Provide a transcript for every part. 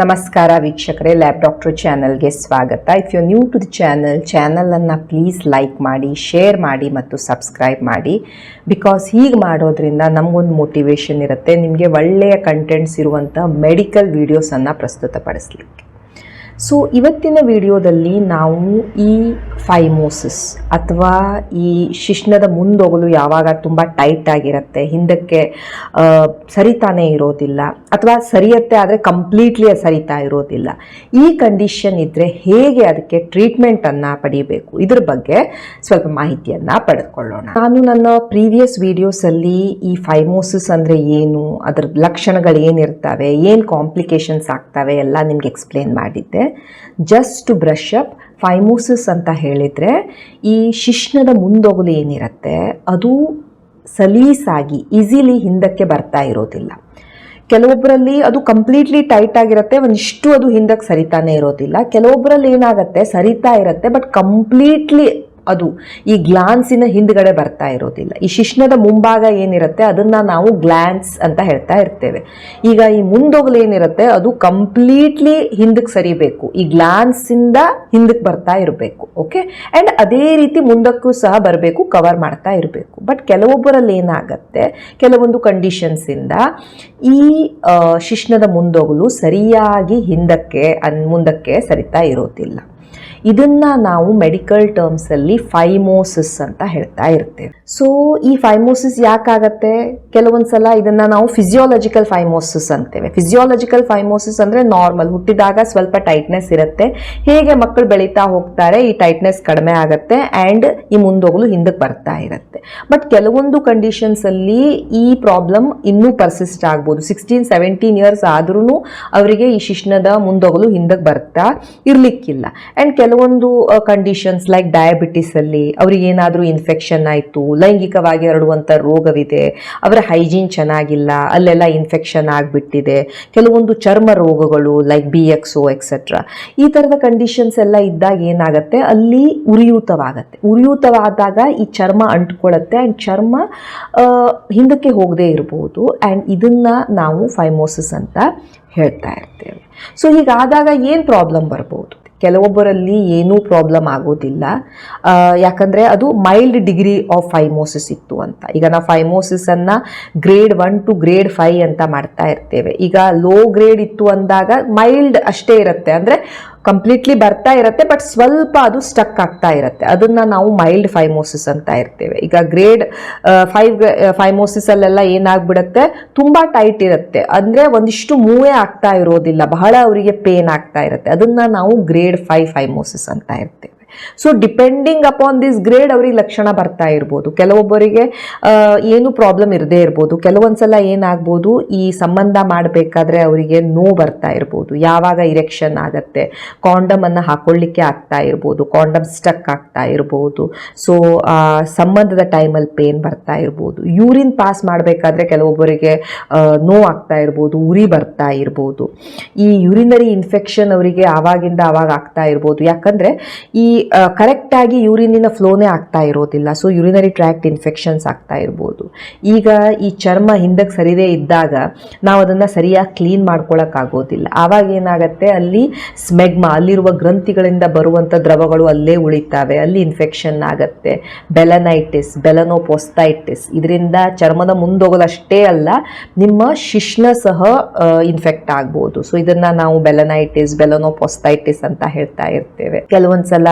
ನಮಸ್ಕಾರ ವೀಕ್ಷಕರೇ lab doctor ಚಾನಲ್ಗೆ ಸ್ವಾಗತ. If you new to the channel ಚಾನಲನ್ನು ಪ್ಲೀಸ್ ಲೈಕ್ ಮಾಡಿ ಶೇರ್ ಮಾಡಿ ಮತ್ತು ಸಬ್ಸ್ಕ್ರೈಬ್ ಮಾಡಿ. ಬಿಕಾಸ್ ಹೀಗೆ ಮಾಡೋದ್ರಿಂದ ನಮಗೊಂದು ಮೋಟಿವೇಶನ್ ಇರುತ್ತೆ, ನಿಮಗೆ ಒಳ್ಳೆಯ ಕಂಟೆಂಟ್ಸ್ ಇರುವಂಥ ಮೆಡಿಕಲ್ ವೀಡಿಯೋಸನ್ನು ಪ್ರಸ್ತುತಪಡಿಸ್ಲಿಕ್ಕೆ. ಸೊ ಇವತ್ತಿನ ವಿಡಿಯೋದಲ್ಲಿ ನಾವು ಈ ಫೈಮೋಸಿಸ್ ಅಥವಾ ಈ ಶಿಶ್ನದ ಮುಂದೋಗಲು ಯಾವಾಗ ತುಂಬ ಟೈಟ್ ಆಗಿರುತ್ತೆ, ಹಿಂದಕ್ಕೆ ಸರಿತಾನೇ ಇರೋದಿಲ್ಲ ಅಥವಾ ಸರಿಯತ್ತೆ ಆದರೆ ಕಂಪ್ಲೀಟ್ಲಿ ಸರಿತಾ ಇರೋದಿಲ್ಲ, ಈ ಕಂಡೀಷನ್ ಇದ್ದರೆ ಹೇಗೆ ಅದಕ್ಕೆ ಟ್ರೀಟ್ಮೆಂಟನ್ನು ಪಡಿಬೇಕು? ಇದ್ರ ಬಗ್ಗೆ ಸ್ವಲ್ಪ ಮಾಹಿತಿಯನ್ನು ಪಡೆದುಕೊಳ್ಳೋಣ. ನಾನು ನನ್ನ ಪ್ರೀವಿಯಸ್ ವಿಡಿಯೋಸಲ್ಲಿ ಈ ಫೈಮೋಸಿಸ್ ಅಂದರೆ ಏನು, ಅದರ ಲಕ್ಷಣಗಳು ಏನಿರ್ತವೆ ಏನು ಕಾಂಪ್ಲಿಕೇಶನ್ಸ್ ಆಗ್ತವೆ ಎಲ್ಲ ನಿಮ್ಗೆ ಎಕ್ಸ್ಪ್ಲೇನ್ ಮಾಡಿದ್ದೆ. Just to brush up phimosis ಅಂತ ಹೇಳಿದರೆ ಈ ಶಿಶ್ನದ ಮುಂದೊಗಲು ಏನಿರುತ್ತೆ, ಅದು ಸಲೀಸಾಗಿ ಈಸಿಲಿ ಹಿಂದಕ್ಕೆ ಬರ್ತಾ ಇರೋದಿಲ್ಲ. ಕೆಲವೊಬ್ಬರಲ್ಲಿ ಅದು ಕಂಪ್ಲೀಟ್ಲಿ ಟೈಟ್ ಆಗಿರುತ್ತೆ, ಒಂದಿಷ್ಟು ಅದು ಹಿಂದಕ್ಕೆ ಸರಿತಾನೆ ಇರೋದಿಲ್ಲ. ಕೆಲವೊಬ್ಬರಲ್ಲಿ ಏನಾಗುತ್ತೆ, ಸರಿತಾ ಇರುತ್ತೆ ಬಟ್ ಕಂಪ್ಲೀಟ್ಲಿ ಅದು. ಈ ಗ್ಲಾನ್ಸಿನ ಹಿಂದ್ಗಡೆ ಬರ್ತಾ ಇರೋದಿಲ್ಲ. ಈ ಶಿಶ್ನದ ಮುಂಭಾಗ ಏನಿರುತ್ತೆ, ಅದನ್ನ ನಾವು ಗ್ಲಾನ್ಸ್ ಅಂತ ಹೇಳ್ತಾ ಇರ್ತೇವೆ. ಈಗ ಈ ಮುಂದೊಗಲು ಏನಿರುತ್ತೆ, ಅದು ಕಂಪ್ಲೀಟ್ಲಿ ಹಿಂದಕ್ಕೆ ಸರಿಬೇಕು. ಈ ಗ್ಲಾನ್ಸಿಂದ ಹಿಂದಕ್ಕೆ ಬರ್ತಾ ಇರಬೇಕು, ಓಕೆ? ಆ್ಯಂಡ್ ಅದೇ ರೀತಿ ಮುಂದಕ್ಕೂ ಸಹ ಬರಬೇಕು, ಕವರ್ ಮಾಡ್ತಾ ಇರಬೇಕು. ಬಟ್ ಕೆಲವೊಬ್ಬರಲ್ಲಿ ಏನಾಗತ್ತೆ, ಕೆಲವೊಂದು ಕಂಡೀಷನ್ಸಿಂದ ಈ ಶಿಶ್ನದ ಮುಂದೊಗಲು ಸರಿಯಾಗಿ ಹಿಂದಕ್ಕೆ, ಅನ್, ಮುಂದಕ್ಕೆ ಸರಿತಾ ಇರೋದಿಲ್ಲ. ಇದನ್ನ ನಾವು ಮೆಡಿಕಲ್ ಟರ್ಮ್ಸ್ ಅಲ್ಲಿ ಫೈಮೋಸಿಸ್ ಅಂತ ಹೇಳ್ತಾ ಇರ್ತೇವೆ. ಸೊ ಈ ಫೈಮೋಸಿಸ್ ಯಾಕಾಗತ್ತೆ? ಕೆಲವೊಂದ್ಸಲ ಇದನ್ನ ನಾವು ಫಿಸಿಯೋಲಜಿಕಲ್ ಫೈಮೋಸಿಸ್ ಅಂತೇವೆ. ಫಿಸಿಯೋಲಜಿಕಲ್ ಫೈಮೋಸಿಸ್ ಅಂದ್ರೆ ನಾರ್ಮಲ್ ಹುಟ್ಟಿದಾಗ ಸ್ವಲ್ಪ ಟೈಟ್ನೆಸ್ ಇರುತ್ತೆ. ಹೇಗೆ ಮಕ್ಕಳು ಬೆಳೀತಾ ಹೋಗ್ತಾರೆ? ಈ ಟೈಟ್ನೆಸ್ ಕಡಿಮೆ ಆಗುತ್ತೆ ಆ್ಯಂಡ್ ಈ ಮುಂದೋಗಲು ಹಿಂದಕ್ಕೆ ಬರ್ತಾ ಇರುತ್ತೆ. ಬಟ್ ಕೆಲವೊಂದು ಕಂಡೀಷನ್ಸ್ ಅಲ್ಲಿ ಈ ಪ್ರಾಬ್ಲಮ್ ಇನ್ನೂ ಪರ್ಸಿಸ್ಟ್ ಆಗ್ಬೋದು. ಸಿಕ್ಸ್ಟೀನ್ ಸೆವೆಂಟೀನ್ ಇಯರ್ಸ್ ಆದ್ರೂ ಅವರಿಗೆ ಈ ಶಿಶ್ನದ ಮುಂದೋಗಲು ಹಿಂದಕ್ಕೆ ಬರ್ತಾ ಇರ್ಲಿಕ್ಕಿಲ್ಲ. ಆ್ಯಂಡ್ ಕೆಲವೊಂದು ಕಂಡೀಷನ್ಸ್ ಲೈಕ್ ಡಯಾಬಿಟಿಸ್ ಅಲ್ಲಿ ಅವ್ರಿಗೆ ಏನಾದರೂ ಇನ್ಫೆಕ್ಷನ್ ಆಯಿತು, ಲೈಂಗಿಕವಾಗಿ ಹರಡುವಂಥ ರೋಗವಿದೆ, ಅವರ ಹೈಜೀನ್ ಚೆನ್ನಾಗಿಲ್ಲ, ಅಲ್ಲೆಲ್ಲ ಇನ್ಫೆಕ್ಷನ್ ಆಗಿಬಿಟ್ಟಿದೆ, ಕೆಲವೊಂದು ಚರ್ಮ ರೋಗಗಳು ಲೈಕ್ ಬಿ ಎಕ್ಸು ಎಕ್ಸೆಟ್ರಾ ಈ ಥರದ ಕಂಡೀಷನ್ಸ್ ಎಲ್ಲ ಇದ್ದಾಗ ಏನಾಗುತ್ತೆ? ಅಲ್ಲಿ ಉರಿಯೂತವಾಗತ್ತೆ. ಉರಿಯೂತವಾದಾಗ ಈ ಚರ್ಮ ಅಂಟ್ಕೊಳ್ಳುತ್ತೆ ಆ್ಯಂಡ್ ಚರ್ಮ ಹಿಂದಕ್ಕೆ ಹೋಗದೇ ಇರಬಹುದು ಆ್ಯಂಡ್ ಇದನ್ನು ನಾವು ಫೈಮೋಸಿಸ್ ಅಂತ ಹೇಳ್ತಾ ಇರ್ತೇವೆ. ಸೊ ಹೀಗಾದಾಗ ಏನು ಪ್ರಾಬ್ಲಮ್ ಬರ್ಬೋದು? ಕೆಲವೊಬ್ಬರಲ್ಲಿ ಏನೂ ಪ್ರಾಬ್ಲಮ್ ಆಗೋದಿಲ್ಲ. ಯಾಕಂದರೆ ಅದು ಮೈಲ್ಡ್ ಡಿಗ್ರಿ ಆಫ್ ಫೈಮೋಸಿಸ್ ಇತ್ತು ಅಂತ. ಈಗ ನಾವು ಫೈಮೋಸಿಸನ್ನು grade one to grade five ಅಂತ ಮಾಡ್ತಾ ಇರ್ತೇವೆ. ಈಗ ಲೋ ಗ್ರೇಡ್ ಇತ್ತು ಅಂದಾಗ ಮೈಲ್ಡ್ ಅಷ್ಟೇ ಇರುತ್ತೆ. ಅಂದರೆ ಕಂಪ್ಲೀಟ್ಲಿ ಬರ್ತಾ ಇರುತ್ತೆ ಬಟ್ ಸ್ವಲ್ಪ ಅದು ಸ್ಟಕ್ ಆಗ್ತಾ ಇರುತ್ತೆ. ಅದನ್ನ ನಾವು ಮೈಲ್ಡ್ ಫೈಮೋಸಿಸ್ ಅಂತ ಇರ್ತೇವೆ. ಈಗ ಗ್ರೇಡ್ ಫೈವ್ ಫೈಮೋಸಿಸ್ ಅಲ್ಲೆಲ್ಲ ಏನಾಗ್ಬಿಡುತ್ತೆ? ತುಂಬಾ ಟೈಟ್ ಇರುತ್ತೆ. ಅಂದ್ರೆ ಒಂದಿಷ್ಟು ಮೂವೇ ಆಗ್ತಾ ಇರೋದಿಲ್ಲ. ಬಹಳ ಅವರಿಗೆ ಪೇನ್ ಆಗ್ತಾ ಇರುತ್ತೆ. ಅದನ್ನ ನಾವು ಗ್ರೇಡ್ ಫೈವ್ ಫೈಮೋಸಿಸ್ ಅಂತ ಇರ್ತೇವೆ. So depending upon this grade ಅವ್ರಿಗೆ ಲಕ್ಷಣ ಬರ್ತಾ ಇರ್ಬೋದು. ಕೆಲವೊಬ್ಬರಿಗೆ ಏನು ಪ್ರಾಬ್ಲಮ್ ಇರದೇ ಇರ್ಬೋದು. ಕೆಲವೊಂದ್ಸಲ ಏನಾಗ್ಬೋದು, ಈ ಸಂಬಂಧ ಮಾಡಬೇಕಾದ್ರೆ ಅವರಿಗೆ ನೋವು ಬರ್ತಾ ಇರ್ಬೋದು. ಯಾವಾಗ ಇರೆಕ್ಷನ್ ಆಗತ್ತೆ ಕಾಂಡಮನ್ನು ಹಾಕೊಳ್ಳಿಕ್ಕೆ ಆಗ್ತಾ ಇರ್ಬೋದು ಕಾಂಡಮ್ ಸ್ಟಕ್ ಆಗ್ತಾ ಇರ್ಬೋದು. ಸೊ ಸಂಬಂಧದ ಟೈಮಲ್ಲಿ ಪೇನ್ ಬರ್ತಾ ಇರ್ಬೋದು. ಯೂರಿನ್ ಪಾಸ್ ಮಾಡಬೇಕಾದ್ರೆ ಕೆಲವೊಬ್ಬರಿಗೆ ನೋ ಆಗ್ತಾ ಇರ್ಬೋದು, ಉರಿ ಬರ್ತಾ ಇರ್ಬೋದು. ಈ ಯೂರಿನರಿ ಇನ್ಫೆಕ್ಷನ್ ಅವರಿಗೆ ಆವಾಗಿಂದ ಆವಾಗ ಆಗ್ತಾ ಇರ್ಬೋದು. ಯಾಕಂದರೆ, ಈ ಕರೆಕ್ಟಾಗಿ ಯೂರಿನಿನ ಫ್ಲೋನೇ ಆಗ್ತಾ ಇರೋದಿಲ್ಲ. ಸೊ ಯೂರಿನರಿ ಟ್ರ್ಯಾಕ್ಟ್ ಇನ್ಫೆಕ್ಷನ್ಸ್ ಆಗ್ತಾ ಇರ್ಬೋದು. ಈಗ ಈ ಚರ್ಮ ಹಿಂದಕ್ಕೆ ಸರಿದೇ ಇದ್ದಾಗ ನಾವು ಅದನ್ನು ಸರಿಯಾಗಿ ಕ್ಲೀನ್ ಮಾಡ್ಕೊಳಕ್ಕಾಗೋದಿಲ್ಲ ಆವಾಗ ಏನಾಗುತ್ತೆ? ಅಲ್ಲಿ ಸ್ಮೆಗ್ಮಾ ಅಲ್ಲಿರುವ ಗ್ರಂಥಿಗಳಿಂದ ಬರುವಂಥ ದ್ರವಗಳು ಅಲ್ಲೇ ಉಳಿತಾವೆ. ಅಲ್ಲಿ ಇನ್ಫೆಕ್ಷನ್ ಆಗುತ್ತೆ. ಬೆಲನೈಟಿಸ್ ಬೆಲನೋಪೊಸ್ತೈಟಿಸ್ ಇದರಿಂದ ಚರ್ಮದ ಮುಂದೋಗೋದಷ್ಟೇ ಅಲ್ಲ, ನಿಮ್ಮ ಶಿಶ್ನ ಸಹ ಇನ್ಫೆಕ್ಟ್ ಆಗ್ಬೋದು. ಸೊ ಇದನ್ನು ನಾವು ಬೆಲನೈಟಿಸ್ ಬೆಲನೋಪೊಸ್ತೈಟಿಸ್ ಅಂತ ಹೇಳ್ತಾ ಇರ್ತೇವೆ. ಕೆಲವೊಂದ್ಸಲ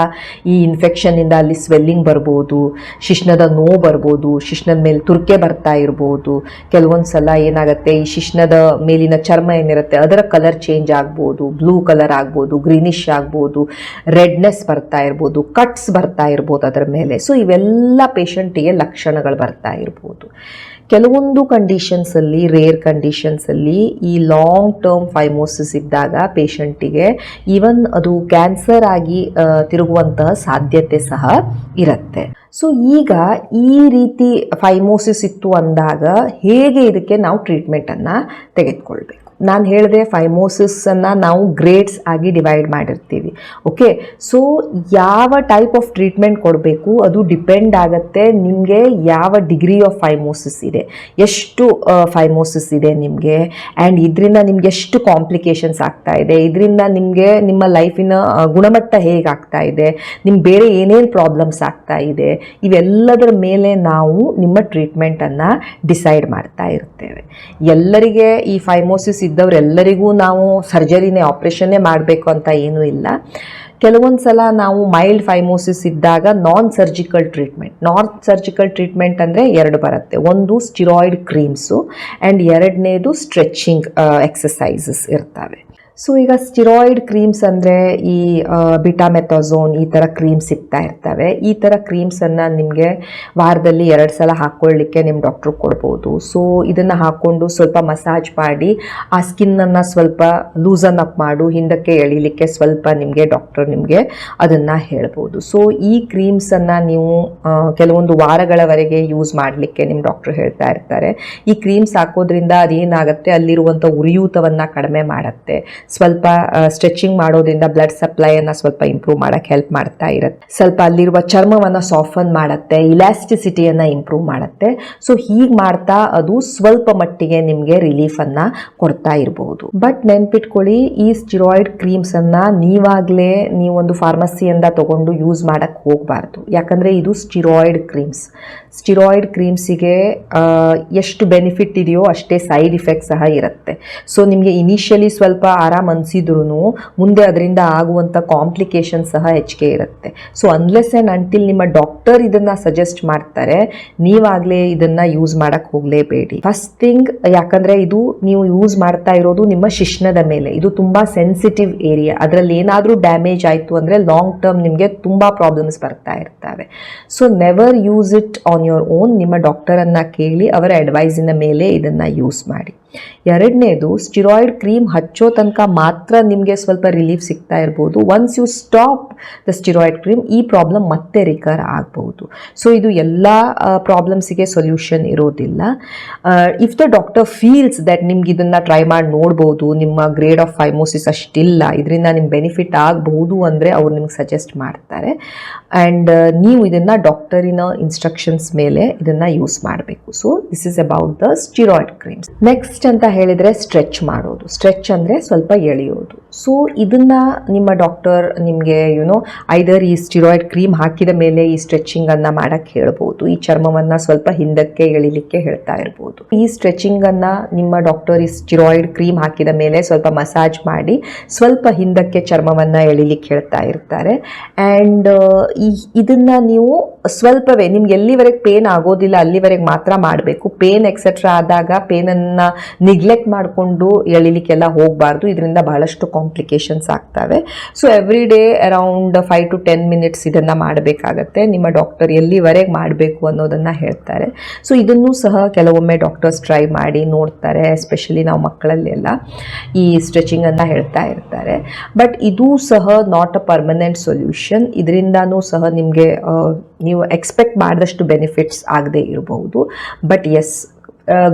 ಈ ಇನ್ಫೆಕ್ಷನ್ ಇಂದ ಅಲ್ಲಿ ಸ್ವೆಲ್ಲಿಂಗ್ ಬರ್ಬೋದು, ಶಿಶ್ನದ ನೋವು ಬರ್ಬೋದು, ಶಿಶ್ನದ ಮೇಲೆ ತುರ್ಕೆ ಬರ್ತಾ ಇರ್ಬೋದು. ಕೆಲವೊಂದ್ಸಲ ಏನಾಗುತ್ತೆ, ಈ ಶಿಶ್ನದ ಮೇಲಿನ ಚರ್ಮ ಏನಿರುತ್ತೆ, ಅದರ ಕಲರ್ ಚೇಂಜ್ ಆಗ್ಬೋದು ಬ್ಲೂ ಕಲರ್ ಆಗ್ಬೋದು ಗ್ರೀನಿಶ್ ಆಗ್ಬೋದು ರೆಡ್ನೆಸ್ ಬರ್ತಾ ಇರ್ಬೋದು ಕಟ್ಸ್ ಬರ್ತಾ ಇರ್ಬೋದು ಅದರ ಮೇಲೆ. ಸೊ ಇವೆಲ್ಲ ಪೇಷಂಟಿಗೆ ಲಕ್ಷಣಗಳು ಬರ್ತಾ ಇರ್ಬೋದು. ಕೆಲವೊಂದು ಕಂಡೀಷನ್ಸಲ್ಲಿ ರೇರ್ ಕಂಡೀಷನ್ಸಲ್ಲಿ ಈ ಲಾಂಗ್ ಟರ್ಮ್ ಫೈಮೋಸಿಸ್ ಇದ್ದಾಗ ಪೇಷಂಟಿಗೆ ಈವನ್ ಅದು ಕ್ಯಾನ್ಸರ್ ಆಗಿ ತಿರುಗುವಂತಹ ಸಾಧ್ಯತೆ ಸಹ ಇರುತ್ತೆ. ಸೊ ಈಗ ಈ ರೀತಿ ಫೈಮೋಸಿಸ್ ಇತ್ತು ಅಂದಾಗ ಹೇಗೆ ಇದಕ್ಕೆ ನಾವು ಟ್ರೀಟ್ಮೆಂಟನ್ನು ತೆಗೆದುಕೊಳ್ಬೇಕು? ನಾನು ಹೇಳಿದೆ ಫೈಮೋಸಿಸನ್ನು ನಾವು ಗ್ರೇಡ್ಸ್ ಆಗಿ ಡಿವೈಡ್ ಮಾಡಿರ್ತೀವಿ. ಓಕೆ ಸೊ ಯಾವ ಟೈಪ್ ಆಫ್ ಟ್ರೀಟ್ಮೆಂಟ್ ಕೊಡಬೇಕು? ಅದು ಡಿಪೆಂಡ್ ಆಗುತ್ತೆ ನಿಮಗೆ ಯಾವ ಡಿಗ್ರಿ ಆಫ್ ಫೈಮೋಸಿಸ್ ಇದೆ. ಎಷ್ಟು ಫೈಮೋಸಿಸ್ ಇದೆ ನಿಮಗೆ? ಆ್ಯಂಡ್ ಇದರಿಂದ ನಿಮ್ಗೆ ಎಷ್ಟು ಕಾಂಪ್ಲಿಕೇಶನ್ಸ್ ಆಗ್ತಾ ಇದೆ? ಇದರಿಂದ ನಿಮಗೆ ನಿಮ್ಮ ಲೈಫಿನ ಗುಣಮಟ್ಟ ಹೇಗಾಗ್ತಾ ಇದೆ? ನಿಮ್ಗೆ ಬೇರೆ ಏನೇನು ಪ್ರಾಬ್ಲಮ್ಸ್ ಆಗ್ತಾ ಇದೆ? ಇವೆಲ್ಲದರ ಮೇಲೆ ನಾವು ನಿಮ್ಮ ಟ್ರೀಟ್ಮೆಂಟನ್ನು ಡಿಸೈಡ್ ಮಾಡ್ತಾ ಇರ್ತೇವೆ. ಎಲ್ಲರಿಗೆ ಈ ಫೈಮೋಸಿಸ್ ಇದ್ದವರೆಲ್ಲರಿಗೂ ನಾವು ಸರ್ಜರಿನೇ, ಆಪ್ರೇಷನ್ನೇ ಮಾಡಬೇಕು ಅಂತ ಏನೂ ಇಲ್ಲ. ಕೆಲವೊಂದು ಸಲ ನಾವು ಮೈಲ್ಡ್ ಫೈಮೋಸಿಸ್ ಇದ್ದಾಗ non surgical treatment non surgical treatment ಅಂದರೆ ಎರಡು ಬರುತ್ತೆ. ಒಂದು ಸ್ಟಿರಾಯ್ಡ್ ಕ್ರೀಮ್ಸು ಆ್ಯಂಡ್ ಎರಡನೇದು ಸ್ಟ್ರೆಚಿಂಗ್ ಎಕ್ಸಸೈಸಸ್ ಇರ್ತವೆ. ಸೊ ಈಗ ಸ್ಟಿರಾಯ್ಡ್ ಕ್ರೀಮ್ಸ್ ಅಂದರೆ ಈ ಬಿಟಾಮೆಥಾಝೋನ್ ಈ ಥರ ಕ್ರೀಮ್ಸ್ ಸಿಗ್ತಾ ಇರ್ತವೆ. ಈ ಥರ ಕ್ರೀಮ್ಸನ್ನು ನಿಮಗೆ ವಾರದಲ್ಲಿ ಎರಡು ಸಲ ಹಾಕ್ಕೊಳ್ಳಿಕ್ಕೆ ನಿಮ್ಮ ಡಾಕ್ಟ್ರು ಕೊಡ್ಬೋದು. ಸೊ ಇದನ್ನು ಹಾಕ್ಕೊಂಡು ಸ್ವಲ್ಪ ಮಸಾಜ್ ಮಾಡಿ, ಆ ಸ್ಕಿನ್ನನ್ನು ಸ್ವಲ್ಪ ಲೂಸನ್ ಅಪ್ ಮಾಡು, ಹಿಂದಕ್ಕೆ ಎಳಿಲಿಕ್ಕೆ ಸ್ವಲ್ಪ ನಿಮಗೆ ಡಾಕ್ಟರ್ ನಿಮಗೆ ಅದನ್ನು ಹೇಳ್ಬೋದು. ಸೊ ಈ ಕ್ರೀಮ್ಸನ್ನು ನೀವು ಕೆಲವೊಂದು ವಾರಗಳವರೆಗೆ ಯೂಸ್ ಮಾಡಲಿಕ್ಕೆ ನಿಮ್ಮ ಡಾಕ್ಟ್ರು ಹೇಳ್ತಾ ಇರ್ತಾರೆ. ಈ ಕ್ರೀಮ್ಸ್ ಹಾಕೋದ್ರಿಂದ ಅದೇನಾಗುತ್ತೆ? ಅಲ್ಲಿರುವಂಥ ಉರಿಯೂತವನ್ನು ಕಡಿಮೆ ಮಾಡುತ್ತೆ. ಸ್ವಲ್ಪ ಸ್ಟ್ರೆಚಿಂಗ್ ಮಾಡೋದ್ರಿಂದ ಬ್ಲಡ್ ಸಪ್ಲೈಯನ್ನು ಸ್ವಲ್ಪ ಇಂಪ್ರೂವ್ ಮಾಡೋಕ್ಕೆ ಹೆಲ್ಪ್ ಮಾಡ್ತಾ ಇರುತ್ತೆ. ಸ್ವಲ್ಪ ಅಲ್ಲಿರುವ ಚರ್ಮವನ್ನು ಸಾಫನ್ ಮಾಡುತ್ತೆ ಇಲಾಸ್ಟಿಸಿಟಿಯನ್ನು ಇಂಪ್ರೂವ್ ಮಾಡುತ್ತೆ. ಸೊ ಹೀಗೆ ಮಾಡ್ತಾ ಅದು ಸ್ವಲ್ಪ ಮಟ್ಟಿಗೆ ನಿಮಗೆ ರಿಲೀಫನ್ನು ಕೊಡ್ತಾ ಇರಬಹುದು ಬಟ್ ನೆನ್ಪಿಟ್ಕೊಳ್ಳಿ, ಈ ಸ್ಟಿರಾಯ್ಡ್ ಕ್ರೀಮ್ಸನ್ನು ನೀವಾಗಲೇ ನೀವೊಂದು ಫಾರ್ಮಸಿಯಿಂದ ತಗೊಂಡು ಯೂಸ್ ಮಾಡೋಕ್ಕೆ ಹೋಗಬಾರ್ದು. ಯಾಕಂದರೆ ಇದು ಸ್ಟಿರಾಯ್ಡ್ ಕ್ರೀಮ್ಸ್ ಸ್ಟಿರಾಯ್ಡ್ ಕ್ರೀಮ್ಸಿಗೆ ಎಷ್ಟು ಬೆನಿಫಿಟ್ ಇದೆಯೋ ಅಷ್ಟೇ ಸೈಡ್ ಇಫೆಕ್ಟ್ ಸಹ ಇರುತ್ತೆ. ಸೊ, ನಿಮಗೆ ಇನಿಷಿಯಲಿ ಸ್ವಲ್ಪ ಆರಾಮ್ ಅನಿಸಿದ್ರು ಮುಂದೆ ಅದರಿಂದ ಆಗುವಂಥ ಕಾಂಪ್ಲಿಕೇಶನ್ ಸಹ ಹೆಚ್ಚಿಗೆ ಇರುತ್ತೆ. ಸೊ ಅನ್ಲೆಸ್ ಆ್ಯಂಡ್ ಅಂಟಿಲ್ ನಿಮ್ಮ ಡಾಕ್ಟರ್ ಇದನ್ನು ಸಜೆಸ್ಟ್ ಮಾಡ್ತಾರೆ, ನೀವಾಗಲೇ ಇದನ್ನು ಯೂಸ್ ಮಾಡೋಕ್ಕೆ ಹೋಗಲೇಬೇಡಿ. ಫಸ್ಟ್ ಥಿಂಗ್ ಯಾಕಂದರೆ ಇದು ನೀವು ಯೂಸ್ ಮಾಡ್ತಾ ಇರೋದು ನಿಮ್ಮ ಶಿಶ್ನದ ಮೇಲೆ. ಇದು ತುಂಬ ಸೆನ್ಸಿಟಿವ್ ಏರಿಯಾ ಅದರಲ್ಲಿ ಏನಾದರೂ ಡ್ಯಾಮೇಜ್ ಆಯಿತು ಅಂದರೆ ಲಾಂಗ್ ಟರ್ಮ್ ನಿಮಗೆ ತುಂಬ ಪ್ರಾಬ್ಲಮ್ಸ್ ಬರ್ತಾ ಇರ್ತವೆ. So never use it on your own ನಿಮ್ಮ ಡಾಕ್ಟರನ್ನು ಕೇಳಿ ಅವರ ಅಡ್ವೈಸಿನ ಮೇಲೆ ಇದನ್ನು ಯೂಸ್ ಮಾಡಿ. ಎರಡನೇದು ಸ್ಟಿರಾಯ್ಡ್ ಕ್ರೀಮ್ ಹಚ್ಚೋ ತನಕ ಮಾತ್ರ ನಿಮಗೆ ಸ್ವಲ್ಪ ರಿಲೀಫ್ ಸಿಗ್ತಾ ಇರ್ಬೋದು. Once you stop the steroid cream ಈ ಪ್ರಾಬ್ಲಮ್ ಮತ್ತೆ ರಿಕರ್ ಆಗ್ಬೋದು. ಸೊ ಇದು ಎಲ್ಲ ಪ್ರಾಬ್ಲಮ್ಸಿಗೆ ಸೊಲ್ಯೂಷನ್ ಇರೋದಿಲ್ಲ. If the doctor feels that ನಿಮ್ಗೆ ಇದನ್ನು ಟ್ರೈ ಮಾಡಿ ನೋಡ್ಬೋದು, ನಿಮ್ಮ ಗ್ರೇಡ್ ಆಫ್ ಫೈಮೋಸಿಸ್ ಅಷ್ಟಿಲ್ಲ, ಇದರಿಂದ ನಿಮ್ಗೆ ಬೆನಿಫಿಟ್ ಆಗಬಹುದು ಅಂದರೆ ಅವ್ರು ನಿಮ್ಗೆ ಸಜೆಸ್ಟ್ ಮಾಡ್ತಾರೆ. ಆ್ಯಂಡ್ ನೀವು ಇದನ್ನು ಡಾಕ್ಟರಿನ ಇನ್ಸ್ಟ್ರಕ್ಷನ್ಸ್ ಮೇಲೆ ಇದನ್ನು ಯೂಸ್ ಮಾಡಬೇಕು. So this is about the steroid creams next ಅಂತ ಹೇಳಿದರೆ ಸ್ಟ್ರೆಚ್ ಮಾಡೋದು. ಸ್ಟ್ರೆಚ್ ಅಂದರೆ ಸ್ವಲ್ಪ ಎಳೆಯೋದು. ಸೊ ಇದನ್ನು ನಿಮ್ಮ ಡಾಕ್ಟರ್ ನಿಮಗೆ ಯುನೋ ಐದರ್ ಈ ಸ್ಟಿರಾಯ್ಡ್ ಕ್ರೀಮ್ ಹಾಕಿದ ಮೇಲೆ ಈ ಸ್ಟ್ರೆಚಿಂಗನ್ನು ಮಾಡೋಕ್ಕೆ ಹೇಳ್ಬೋದು. ಈ ಚರ್ಮವನ್ನು ಸ್ವಲ್ಪ ಹಿಂದಕ್ಕೆ ಎಳಿಲಿಕ್ಕೆ ಹೇಳ್ತಾ ಇರ್ಬೋದು. ಈ ಸ್ಟ್ರೆಚಿಂಗನ್ನು ನಿಮ್ಮ ಡಾಕ್ಟರ್ ಈ ಸ್ಟಿರಾಯ್ಡ್ ಕ್ರೀಮ್ ಹಾಕಿದ ಮೇಲೆ ಸ್ವಲ್ಪ ಮಸಾಜ್ ಮಾಡಿ ಸ್ವಲ್ಪ ಹಿಂದಕ್ಕೆ ಚರ್ಮವನ್ನು ಎಳಿಲಿಕ್ಕೆ ಹೇಳ್ತಾ ಇರ್ತಾರೆ. ಆ್ಯಂಡ್ ಈ, ಇದನ್ನು ನೀವು ಸ್ವಲ್ಪವೇ, ನಿಮ್ಗೆ ಎಲ್ಲಿವರೆಗೆ ಪೇನ್ ಆಗೋದಿಲ್ಲ, ಅಲ್ಲಿವರೆಗೆ ಮಾತ್ರ ಮಾಡಬೇಕು. ಪೇನ್ ಎಕ್ಸೆಟ್ರಾ ಆದಾಗ ಪೇನನ್ನು ನಿಗ್ಲೆಕ್ಟ್ ಮಾಡಿಕೊಂಡು ಎಳಿಲಿಕ್ಕೆಲ್ಲ ಹೋಗಬಾರ್ದು. ಇದರಿಂದ ಬಹಳಷ್ಟು ಕಾಂಪ್ಲಿಕೇಶನ್ಸ್ ಆಗ್ತವೆ. So every day around five to ten minutes ಇದನ್ನು ಮಾಡಬೇಕಾಗತ್ತೆ. ನಿಮ್ಮ ಡಾಕ್ಟರ್ ಎಲ್ಲಿವರೆಗೆ ಮಾಡಬೇಕು ಅನ್ನೋದನ್ನು ಹೇಳ್ತಾರೆ. ಸೊ ಇದನ್ನು ಸಹ ಕೆಲವೊಮ್ಮೆ ಡಾಕ್ಟರ್ಸ್ ಟ್ರೈ ಮಾಡಿ ನೋಡ್ತಾರೆ ಎಸ್ಪೆಷಲಿ ನಾವು ಮಕ್ಕಳಲ್ಲೆಲ್ಲ ಈ ಸ್ಟ್ರೆಚಿಂಗನ್ನು ಹೇಳ್ತಾ ಇರ್ತಾರೆ. ಬಟ್ ಇದು ಸಹ ನಾಟ್ ಅ ಪರ್ಮನೆಂಟ್ ಸೊಲ್ಯೂಷನ್ ಇದರಿಂದನೂ ಸಹ ನಿಮಗೆ ನೀವು ಎಕ್ಸ್ಪೆಕ್ಟ್ ಮಾಡಿದಷ್ಟು ಬೆನಿಫಿಟ್ಸ್ ಆಗದೇ ಇರಬಹುದು. But as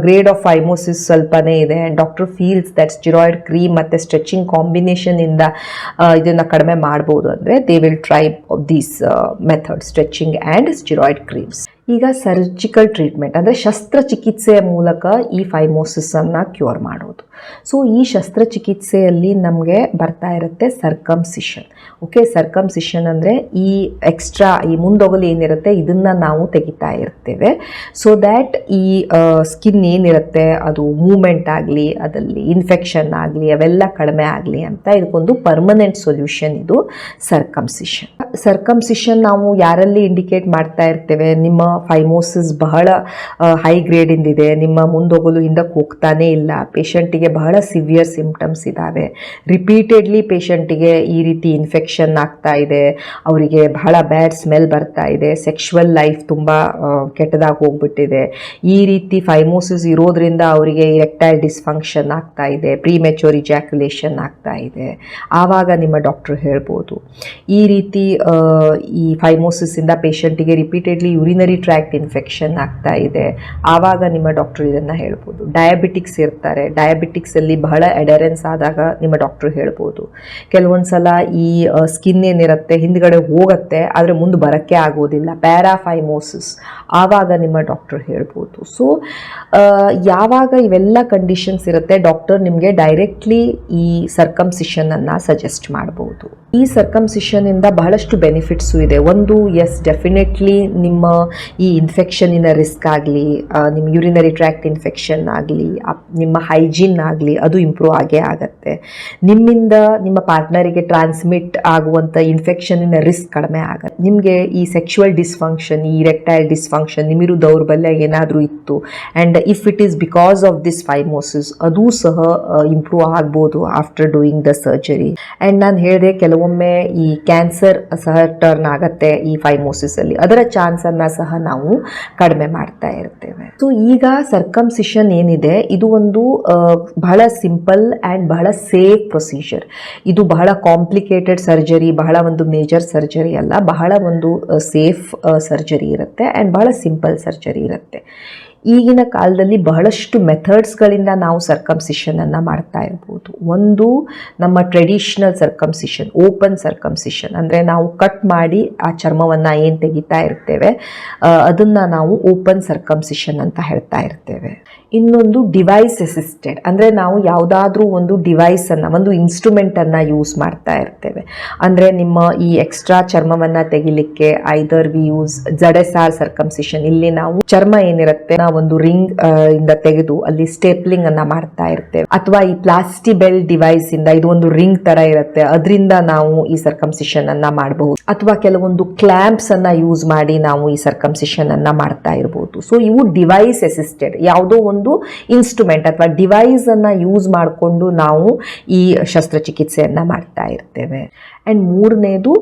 grade of phimosis ಸ್ವಲ್ಪನೇ ಇದೆ and doctor feels that steroid cream ಮತ್ತು ಸ್ಟ್ರೆಚಿಂಗ್ ಕಾಂಬಿನೇಷನಿಂದ ಇದನ್ನು ಕಡಿಮೆ ಮಾಡ್ಬೋದು ಅಂದರೆ they will try these method stretching and steroid creams ಈಗ ಸರ್ಜಿಕಲ್ ಟ್ರೀಟ್ಮೆಂಟ್ ಅಂದರೆ ಶಸ್ತ್ರಚಿಕಿತ್ಸೆಯ ಮೂಲಕ ಈ ಫೈಮೋಸಿಸನ್ನು ಕ್ಯೂರ್ ಮಾಡೋದು. ಸೊ ಈ ಶಸ್ತ್ರಚಿಕಿತ್ಸೆಯಲ್ಲಿ ನಮಗೆ ಬರ್ತಾ ಇರುತ್ತೆ ಸರ್ಕಮ್ಸಿಷನ್ ಓಕೆ ಸರ್ಕಮ್ಸಿಷನ್ ಅಂದರೆ ಈ ಎಕ್ಸ್ಟ್ರಾ ಈ ಮುಂದೊಗಲು ಏನಿರುತ್ತೆ, ಇದನ್ನು ನಾವು ತೆಗಿತಾ ಇರ್ತೇವೆ. ಸೊ ದ್ಯಾಟ್ ಈ ಸ್ಕಿನ್ ಏನಿರುತ್ತೆ, ಅದು ಮೂಮೆಂಟ್ ಆಗಲಿ, ಅದರಲ್ಲಿ ಇನ್ಫೆಕ್ಷನ್ ಆಗಲಿ, ಅವೆಲ್ಲ ಕಡಿಮೆ ಆಗಲಿ ಅಂತ ಇದಕ್ಕೊಂದು ಪರ್ಮನೆಂಟ್ ಸೊಲ್ಯೂಷನ್ ಇದು ಸರ್ಕಮ್ಸಿಷನ್ ಸರ್ಕಮ್ಸಿಷನ್ ನಾವು ಯಾರಲ್ಲಿ ಇಂಡಿಕೇಟ್ ಮಾಡ್ತಾ ಇರ್ತೇವೆ, ನಿಮ್ಮ ಫೈಮೋಸಿಸ್ ಬಹಳ ಹೈ ಗ್ರೇಡಿಂದಿದೆ ನಿಮ್ಮ ಮುಂದೊಗಲು ಹಿಂದಕ್ಕೆ ಹೋಗ್ತಾನೇ ಇಲ್ಲ ಪೇಷಂಟಿಗೆ ಬಹಳ ಸಿವಿಯರ್ ಸಿಂಪ್ಟಮ್ಸ್ ಇದ್ದಾವೆ ರಿಪೀಟೆಡ್ಲಿ ಪೇಷಂಟಿಗೆ ಈ ರೀತಿ ಇನ್ಫೆಕ್ಷನ್ ಆಗ್ತಾ ಇದೆ. ಅವರಿಗೆ ಬಹಳ ಬ್ಯಾಡ್ ಸ್ಮೆಲ್ ಬರ್ತಾ ಇದೆ. ಸೆಕ್ಷುವಲ್ ಲೈಫ್ ತುಂಬ ಕೆಟ್ಟದಾಗಿ ಹೋಗ್ಬಿಟ್ಟಿದೆ. ಈ ರೀತಿ ಫೈಮೋಸಿಸ್ ಇರೋದ್ರಿಂದ ಅವರಿಗೆ ಎಕ್ಟೈಲ್ ಡಿಸ್ಫಂಕ್ಷನ್ ಆಗ್ತಾ ಇದೆ. ಪ್ರೀಮೆಚೂರ್ ಇಜಾಕ್ಯುಲೇಷನ್ ಆಗ್ತಾ ಇದೆ. ಆವಾಗ ನಿಮ್ಮ ಡಾಕ್ಟ್ರು ಹೇಳ್ಬೋದು. ಈ ರೀತಿ ಈ ಫೈಮೋಸಿಸಿಂದ ಪೇಷಂಟಿಗೆ ರಿಪೀಟೆಡ್ಲಿ ಯುರಿನರಿ ಟ್ರ್ಯಾಕ್ಟ್ ಇನ್ಫೆಕ್ಷನ್ ಆಗ್ತಾ ಇದೆ. ಆವಾಗ ನಿಮ್ಮ ಡಾಕ್ಟರ್ ಇದನ್ನು ಹೇಳ್ಬೋದು. ಡಯಾಬಿಟಿಕ್ಸ್ ಇರ್ತಾರೆ. ಡಯಾಬಿಟಿಕ್ಸಲ್ಲಿ ಬಹಳ ಎಡರೆನ್ಸ್ ಆದಾಗ ನಿಮ್ಮ ಡಾಕ್ಟ್ರು ಹೇಳ್ಬೋದು. ಕೆಲವೊಂದು ಸಲ ಈ ಸ್ಕಿನ್ ಏನಿರುತ್ತೆ, ಹಿಂದ್ಗಡೆ ಹೋಗುತ್ತೆ, ಆದರೆ ಮುಂದೆ ಬರೋಕ್ಕೆ ಆಗೋದಿಲ್ಲ. ಪ್ಯಾರಾಫೈಮೋಸಿಸ್ ಆವಾಗ ನಿಮ್ಮ ಡಾಕ್ಟರ್ ಹೇಳ್ಬೋದು. ಸೊ ಯಾವಾಗ ಇವೆಲ್ಲ ಕಂಡೀಷನ್ಸ್ ಇರುತ್ತೆ ಡಾಕ್ಟರ್ ನಿಮಗೆ ಡೈರೆಕ್ಟ್ಲಿ ಈ ಸರ್ಕಮ್ಸಿಷನನ್ನು ಸಜೆಸ್ಟ್ ಮಾಡ್ಬೋದು. ಈ ಸರ್ಕಮ್ಸಿಷನಿಂದ ಬಹಳಷ್ಟು ಬೆನಿಫಿಟ್ಸು ಇದೆ. ಒಂದು ಎಸ್ ಡೆಫಿನೆಟ್ಲಿ ನಿಮ್ಮ ಈ ಇನ್ಫೆಕ್ಷನಿನ ರಿಸ್ಕ್ ಆಗಲಿ ನಿಮ್ಮ ಯೂರಿನರಿ ಟ್ರ್ಯಾಕ್ಟ್ ಇನ್ಫೆಕ್ಷನ್ ಆಗಲಿ ನಿಮ್ಮ ಹೈಜೀನ್ ಆಗಲಿ, ಅದು ಇಂಪ್ರೂವ್ ಆಗೇ ಆಗುತ್ತೆ. ನಿಮ್ಮಿಂದ ನಿಮ್ಮ ಪಾರ್ಟ್ನರಿಗೆ ಟ್ರಾನ್ಸ್ಮಿಟ್ ಆಗುವಂಥ ಇನ್ಫೆಕ್ಷನಿನ ರಿಸ್ಕ್ ಕಡಿಮೆ ಆಗುತ್ತೆ. ನಿಮಗೆ ಈ ಸೆಕ್ಷುವಲ್ ಡಿಸ್ಫಂಕ್ಷನ್ ಈ ಇರೆಕ್ಟೈಲ್ ಡಿಸ್ಫಂಕ್ಷನ್ ನಿಮಿರು ದೌರ್ಬಲ್ಯ ಏನಾದರೂ ಇತ್ತು and if it is because of this phimosis ಅದೂ ಸಹ ಇಂಪ್ರೂವ್ ಆಗ್ಬೋದು after doing the surgery and ನಾನು ಹೇಳಿದೆ ಕೆಲವೊಮ್ಮೆ ಈ ಕ್ಯಾನ್ಸರ್ ಸಹ ಟರ್ನ್ ಆಗತ್ತೆ ಈ ಫೈಮೋಸಿಸ್ ಅಲ್ಲಿ. ಅದರ ಚಾನ್ಸ್ ಸಹ ನಾವು ಕಡಿಮೆ ಮಾಡ್ತಾ ಇರ್ತೇವೆ. ಸೊ ಈಗ ಸರ್ಕಮ್ಸಿಷನ್ ಏನಿದೆ, ಇದು ಒಂದು ಬಹಳ ಸಿಂಪಲ್ ಆ್ಯಂಡ್ ಬಹಳ ಸೇಫ್ ಪ್ರೊಸೀಜರ್ ಇದು ಬಹಳ ಕಾಂಪ್ಲಿಕೇಟೆಡ್ ಸರ್ಜರಿ ಬಹಳ ಒಂದು ಮೇಜರ್ ಸರ್ಜರಿ ಅಲ್ಲ, ಬಹಳ ಒಂದು ಸೇಫ್ ಸರ್ಜರಿ ಇರುತ್ತೆ ಆ್ಯಂಡ್ ಬಹಳ ಸಿಂಪಲ್ ಸರ್ಜರಿ ಇರುತ್ತೆ. ಈಗಿನ ಕಾಲದಲ್ಲಿ ಬಹಳಷ್ಟು ಮೆಥಡ್ಸ್ಗಳಿಂದ ನಾವು ಸರ್ಕಮ್ಸಿಷನನ್ನು ಮಾಡ್ತಾ ಇರ್ಬೋದು. ಒಂದು, ನಮ್ಮ ಟ್ರೆಡಿಷ್ನಲ್ ಸರ್ಕಮ್ಸಿಷನ್ ಓಪನ್ ಸರ್ಕಮ್ಸಿಷನ್ ಅಂದರೆ ನಾವು ಕಟ್ ಮಾಡಿ ಆ ಚರ್ಮವನ್ನು ಏನು ತೆಗಿತಾ ಇರ್ತೇವೆ ಅದನ್ನು ನಾವು ಓಪನ್ ಸರ್ಕಮ್ಸಿಷನ್ ಅಂತ ಹೇಳ್ತಾ ಇರ್ತೇವೆ. ಇನ್ನೊಂದು ಡಿವೈಸ್ ಅಸಿಸ್ಟೆಡ್ ಅಂದರೆ ನಾವು ಯಾವುದಾದ್ರೂ ಒಂದು ಡಿವೈಸನ್ನು ಒಂದು ಇನ್ಸ್ಟ್ರೂಮೆಂಟನ್ನು ಯೂಸ್ ಮಾಡ್ತಾ ಇರ್ತೇವೆ. ಅಂದರೆ ನಿಮ್ಮ ಈ ಎಕ್ಸ್ಟ್ರಾ ಚರ್ಮವನ್ನು ತೆಗಿಲಿಕ್ಕೆ either we use ZSR circumcision ಇಲ್ಲಿ ನಾವು ಚರ್ಮ ಏನಿರುತ್ತೆ ಒಂದು ರಿಂಗ್ ಇಂದ ತೆಗೆದು ಅಲ್ಲಿ ಸ್ಟೇಪ್ಲಿಂಗ್ ಅನ್ನ ಮಾಡ್ತಾ ಇರ್ತೇವೆ. ಅಥವಾ ಈ ಪ್ಲಾಸ್ಟಿಬೆಲ್ ಡಿವೈಸ್ ಇಂದ ಇದು ಒಂದು ರಿಂಗ್ ತರ ಇರುತ್ತೆ, ಅದರಿಂದ ನಾವು ಈ ಸರ್ಕಮ್ಸಿಷನ್ ಅನ್ನ ಮಾಡಬಹುದು. ಅಥವಾ ಕೆಲವೊಂದು ಕ್ಲ್ಯಾಂಪ್ಸ್ ಅನ್ನ ಯೂಸ್ ಮಾಡಿ ನಾವು ಈ ಸರ್ಕಮ್ಸಿಷನ್ ಅನ್ನ ಮಾಡ್ತಾ ಇರಬಹುದು ಸೊ ಇವು ಡಿವೈಸ್ ಅಸಿಸ್ಟೆಡ್ ಯಾವುದೋ ಒಂದು ಇನ್ಸ್ಟ್ರೂಮೆಂಟ್ ಅಥವಾ ಡಿವೈಸ್ ಅನ್ನ ಯೂಸ್ ಮಾಡಿಕೊಂಡು ನಾವು ಈ ಶಸ್ತ್ರಚಿಕಿತ್ಸೆಯನ್ನು ಮಾಡ್ತಾ ಇರ್ತೇವೆ. ಆ್ಯಂಡ್ ಮೂರನೇದು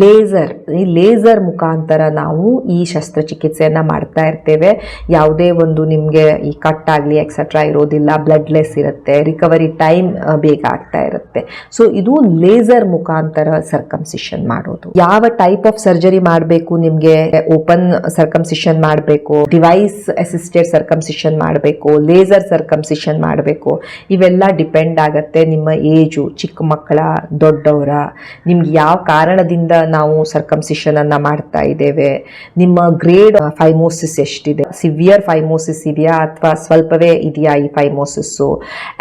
ಲೇಸರ್ ಈ ಲೇಸರ್ ಮುಖಾಂತರ ನಾವು ಈ ಶಸ್ತ್ರಚಿಕಿತ್ಸೆಯನ್ನು ಮಾಡ್ತಾ ಇರ್ತೇವೆ. ಯಾವುದೇ ಒಂದು ನಿಮಗೆ ಈ ಕಟ್ ಆಗಲಿ ಎಕ್ಸೆಟ್ರಾ ಇರೋದಿಲ್ಲ ಬ್ಲಡ್ಲೆಸ್ ಇರುತ್ತೆ ರಿಕವರಿ ಟೈಮ್ ಬೇಗ ಆಗ್ತಾ ಇರುತ್ತೆ. ಸೊ ಇದು ಲೇಸರ್ ಮುಖಾಂತರ ಸರ್ಕಮ್ಸಿಷನ್ ಮಾಡೋದು. ಯಾವ ಟೈಪ್ ಆಫ್ ಸರ್ಜರಿ ಮಾಡಬೇಕು ನಿಮಗೆ? ಓಪನ್ ಸರ್ಕಮ್ಸಿಷನ್ ಮಾಡಬೇಕು ಡಿವೈಸ್ ಅಸಿಸ್ಟೆಡ್ ಸರ್ಕಮ್ಸಿಷನ್ ಮಾಡಬೇಕು ಲೇಸರ್ ಸರ್ಕಮ್ಸಿಷನ್ ಮಾಡಬೇಕು. ಇವೆಲ್ಲ ಡಿಪೆಂಡ್ ಆಗುತ್ತೆ ನಿಮ್ಮ ಏಜು ಚಿಕ್ಕ ಮಕ್ಕಳ, ದೊಡ್ಡವರ. ನಿಮ್ಗೆ ಯಾವ ಕಾರಣದಿಂದ ನಾವು ಸರ್ಕಮ್ಸಿಷನ್ ಅನ್ನ ಮಾಡ್ತಾ ಇದ್ದೇವೆ? ನಿಮ್ಮ ಗ್ರೇಡ್ ಫೈಮೋಸಿಸ್ ಎಷ್ಟಿದೆ? ಸಿವಿಯರ್ ಫೈಮೋಸಿಸ್ ಇದೆಯಾ ಅಥವಾ ಸ್ವಲ್ಪವೇ ಇದೆಯಾ ಈ ಫೈಮೋಸಿಸ್ಸು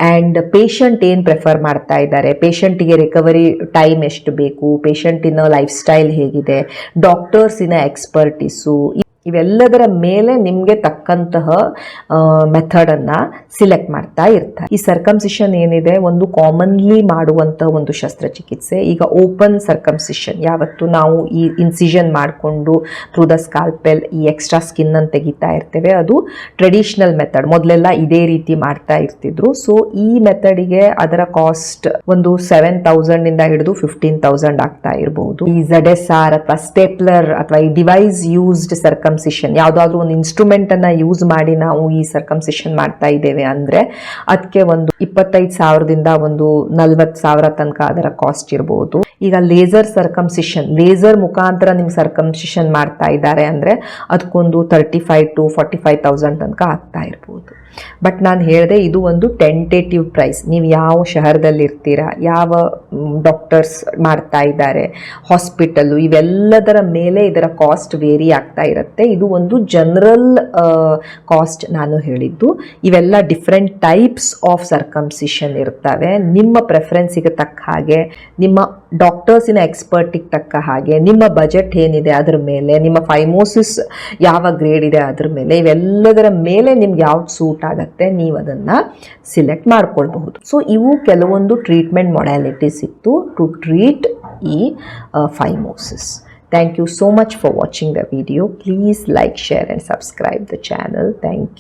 ಆ್ಯಂಡ್ ಪೇಷಂಟ್ ಏನು ಪ್ರೆಫರ್ ಮಾಡ್ತಾ ಇದ್ದಾರೆ? ಪೇಷಂಟಿಗೆ ರಿಕವರಿ ಟೈಮ್ ಎಷ್ಟು ಬೇಕು? ಪೇಷಂಟಿನ ಲೈಫ್ ಸ್ಟೈಲ್ ಹೇಗಿದೆ? ಡಾಕ್ಟರ್ಸಿನ ಎಕ್ಸ್ಪರ್ಟಿಸು ಇವೆಲ್ಲದರ ಮೇಲೆ ನಿಮಗೆ ತಕ್ಕಂತಹ ಮೆಥಡನ್ನು ಸಿಲೆಕ್ಟ್ ಮಾಡ್ತಾ ಇರ್ತಾರೆ. ಈ ಸರ್ಕಮ್ಸಿಷನ್ ಏನಿದೆ, ಒಂದು ಕಾಮನ್ಲಿ ಮಾಡುವಂತಹ ಒಂದು ಶಸ್ತ್ರಚಿಕಿತ್ಸೆ. ಈಗ ಓಪನ್ ಸರ್ಕಮ್ಸಿಷನ್ ಯಾವತ್ತು ನಾವು ಈ ಇನ್ಸಿಷನ್ ಮಾಡಿಕೊಂಡು ಥ್ರೂ ದ ಸ್ಕಾಲ್ಪೆಲ್ ಈ ಎಕ್ಸ್ಟ್ರಾ ಸ್ಕಿನ್ ಅನ್ನು ತೆಗಿತಾ ಇರ್ತೇವೆ. ಅದು ಟ್ರೆಡಿಷ್ನಲ್ ಮೆಥಡ್ ಮೊದಲೆಲ್ಲ ಇದೇ ರೀತಿ ಮಾಡ್ತಾ ಇರ್ತಿದ್ರು. ಸೊ ಈ ಮೆಥಡಿಗೆ ಅದರ ಕಾಸ್ಟ್ ಒಂದು ಸೆವೆನ್ ತೌಸಂಡ್ ಇಂದ ಹಿಡಿದು ಫಿಫ್ಟೀನ್ ತೌಸಂಡ್ ಆಗ್ತಾ ಇರಬಹುದು ಈ ಜಡ್ ಎಸ್ ಆರ್ ಅಥವಾ ಸ್ಟೇಪ್ಲರ್ ಅಥವಾ ಈ ಡಿವೈಸ್ ಯೂಸ್ಡ್ ಸರ್ಕಮ್ಸಿಷನ್ ಯಾವುದಾದ್ರೂ ಒಂದು ಇನ್ಸ್ಟ್ರೂಮೆಂಟ್ ಅನ್ನ ಯೂಸ್ ಮಾಡಿ ನಾವು ಈ ಸರ್ಕಮ್ಸಿಷನ್ ಮಾಡ್ತಾ ಇದ್ದೇವೆ ಅಂದ್ರೆ ಅದಕ್ಕೆ ಒಂದು ಇಪ್ಪತ್ತೈದು ಸಾವಿರದಿಂದ ಒಂದು ನಲ್ವತ್ತು ಸಾವಿರ ತನಕ ಅದರ ಕಾಸ್ಟ್ ಇರಬಹುದು ಈಗ ಲೇಸರ್ ಸರ್ಕಮ್ಸಿಷನ್ ಲೇಸರ್ ಮುಖಾಂತರ ನಿಮ್ಗೆ ಸರ್ಕಮ್ಸಿಷನ್ ಮಾಡ್ತಾ ಇದ್ದಾರೆ ಅಂದ್ರೆ ಅದಕ್ಕೊಂದು thirty five to forty five thousand ತನಕ ಆಗ್ತಾ ಇರ್ಬೋದು. ಬಟ್ ನಾನು ಹೇಳಿದೆ ಇದು ಒಂದು ಟೆಂಟೇಟಿವ್ ಪ್ರೈಸ್ ನೀವು ಯಾವ ಶಹರದಲ್ಲಿರ್ತೀರಾ, ಯಾವ ಡಾಕ್ಟರ್ಸ್ ಮಾಡ್ತಾ ಇದ್ದಾರೆ ಹಾಸ್ಪಿಟಲ್ಲು ಇವೆಲ್ಲದರ ಮೇಲೆ ಇದರ ಕಾಸ್ಟ್ ವೇರಿ ಆಗ್ತಾ ಇರುತ್ತೆ. ಇದು ಒಂದು ಜನರಲ್ ಕಾಸ್ಟ್ ನಾನು ಹೇಳಿದ್ದು. ಇವೆಲ್ಲ ಡಿಫ್ರೆಂಟ್ ಟೈಪ್ಸ್ ಆಫ್ ಸರ್ಕಮ್ಸಿಷನ್ ಇರ್ತವೆ. ನಿಮ್ಮ ಪ್ರೆಫರೆನ್ಸಿಗೆ ತಕ್ಕ ಹಾಗೆ, ನಿಮ್ಮ ಡಾಕ್ಟರ್ಸಿನ ಎಕ್ಸ್ಪರ್ಟಿಗೆ ತಕ್ಕ ಹಾಗೆ, ನಿಮ್ಮ ಬಜೆಟ್ ಏನಿದೆ ಅದ್ರ ಮೇಲೆ, ನಿಮ್ಮ ಫೈಮೋಸಿಸ್ ಯಾವ ಗ್ರೇಡ್ ಇದೆ ಅದ್ರ ಮೇಲೆ, ಇವೆಲ್ಲದರ ಮೇಲೆ ನಿಮ್ಗೆ ಯಾವ್ದು ಸೂಟ್ ಆಗುತ್ತೆ ನೀವು ಅದನ್ನು ಸಿಲೆಕ್ಟ್ ಮಾಡ್ಕೊಳ್ಬಹುದು. ಸೊ ಇವು ಕೆಲವೊಂದು ಟ್ರೀಟ್ಮೆಂಟ್ ಮೊಡ್ಯಾಲಿಟೀಸ್ ಇತ್ತು ಟು ಟ್ರೀಟ್ ಈ phimosis thank you so much for watching the video please like share and subscribe the channel thank you